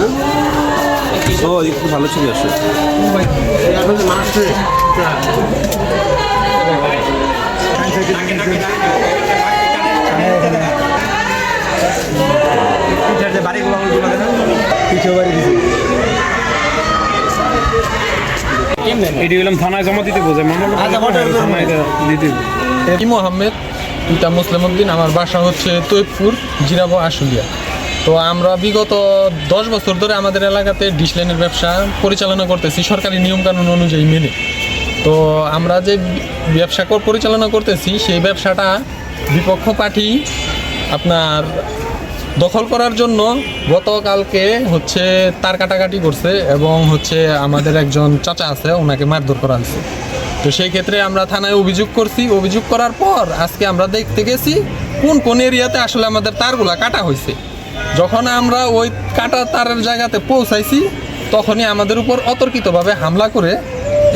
না? ও একটু ভালো ছবি আসে। এটি হলাম থানায় জমা দিতে বোঝে মামলা থানায় দিতে ইমো আহমেদ পিতা মুসলিম উদ্দিন আমার বাসা হচ্ছে তৈবপুর জিরাবো আশুলিয়া। তো আমরা বিগত দশ বছর ধরে আমাদের এলাকাতে ডিসলাইনের ব্যবসা পরিচালনা করতেছি সরকারি নিয়মকানুন অনুযায়ী মেনে। তো আমরা যে ব্যবসা পরিচালনা করতেছি, সেই ব্যবসাটা বিপক্ষ পার্টি আপনার দখল করার জন্য গতকালকে হচ্ছে তার কাটাকাটি করছে এবং হচ্ছে আমাদের একজন চাচা আছে, ওনাকে মারধর করা হয়েছে। তো সেই ক্ষেত্রে আমরা থানায় অভিযোগ করছি। অভিযোগ করার পর আজকে আমরা দেখতে গেছি কোন কোন এরিয়াতে আসলে আমাদের তারগুলা কাটা হয়েছে। যখন আমরা ওই কাটা তারের জায়গাতে পৌঁছাইছি, তখনই আমাদের উপর অতর্কিতভাবে হামলা করে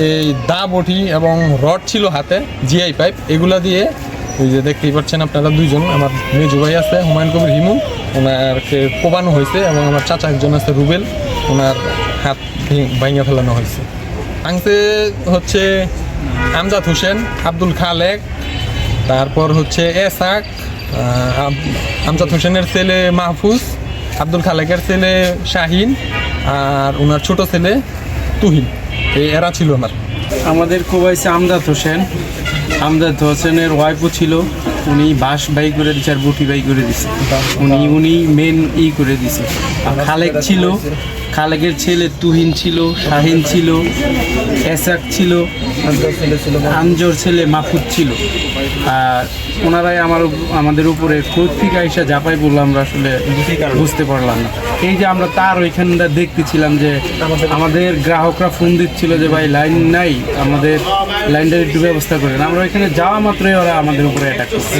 এই দা বটি এবং রড ছিল হাতে জিআই পাইপ এগুলা দিয়ে। ওই যে দেখতেই পাচ্ছেন আপনারা দুইজন, আমার মেজু ভাই আছে, হুমায়ুন কবির হিমু, ওনারকে কোবানো হয়েছে এবং আমার চাচা একজন আছে, রুবেল, ওনার হাত ভাঙিয়ে ফেলানো হয়েছে। আংতে হচ্ছে আমজাদ হোসেন, আব্দুল খালেক তারপর হচ্ছে এসাক আমজাদ হোসেনের ছেলে মাহফুজ, আব্দুল খালেকের ছেলে শাহিন আর ওনার ছোট ছেলে তুহিন। এই এরা ছিল আমার। আমাদের খুব কোবাইছে আমদাদ হোসেন। আমদাদ হোসেনের ওয়াইফও ছিল। উনি বাস বাই করে দিছে আর বুটি বাই করে দিছে। উনি উনি মেন ই করে দিছে। আর খালেক ছিল। খালেকের ছেলে তুহিন ছিল, শাহিন ছিল। এসাক ছিল আঞ্জর ছেলে মাহফুজ ছিল। আর ওনারাই আমার আমাদের উপরে কর্তৃকা এসে জাপাই বলল আমরা আসলে বুঝতে পারলাম না। এই যে আমরা তার ওইখানটা দেখতেছিলাম যে আমাদের গ্রাহকরা ফোন দিচ্ছিল যে, ভাই, লাইন নাই, আমাদের লাইনটার একটু ব্যবস্থা করেন। আমরা ওইখানে যাওয়া মাত্রই ওরা আমাদের উপরে অ্যাটাক করছে।